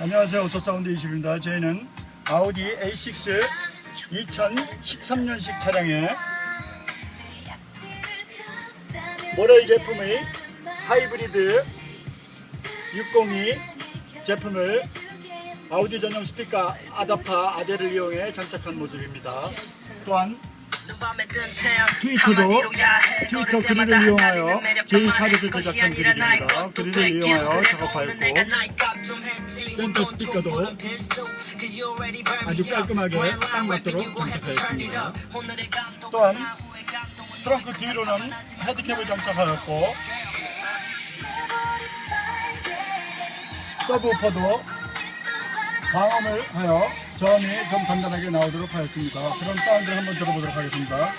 안녕하세요. 오토사운드 20입니다. 저희는 아우디 A6 2013년식 차량에 모렐 제품의 하이브리드 602 제품을 아우디 전용 스피커 아다파 아대를 이용해 장착한 모습입니다. 또한 트위터도 트위터 글을 이용하여 제4를 제작한 글입니다. 글을 이용하여 작업하였고 센터 스피커도 아주 깔끔하게 딱 맞도록 장착하였습니다. 또한 트렁크 뒤로는 헤드캡을 장착하였고 서브우퍼도 방음을 하여 저음이 좀 단단하게 나오도록 하였습니다. 그럼 사운드를 한번 들어보도록 하겠습니다.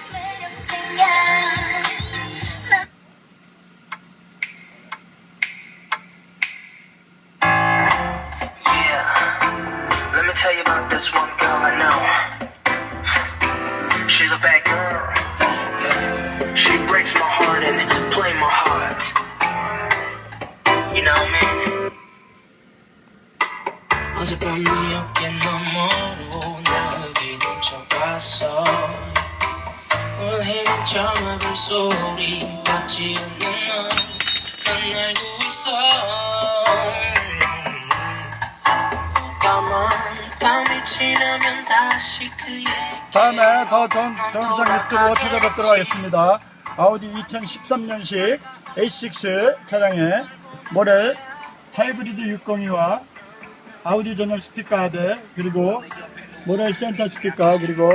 어젯밤 네 어깨 너머로 나에게 훔쳐봤어. 울리는 전화벨 소리 같지 않는 넌난 알고 있어. 까만 밤이 지나면 다시 그 얘기 다음에 더 좋은 정상 유튜브로 찾아뵙도록 하겠습니다. 아우디 2013년식 A6 차량에 모렐 하이브리드 602와 아우디 전용 스피커 하대 그리고 모렐 센터 스피커 그리고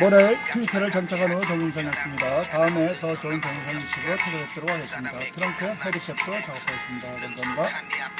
모렐 트위터를 장착한 후 동영상이었습니다. 다음에 더 좋은 동영상 유튜브로 찾아뵙도록 하겠습니다. 트렁크 헤드셋도 작업하겠습니다. 감사합니다.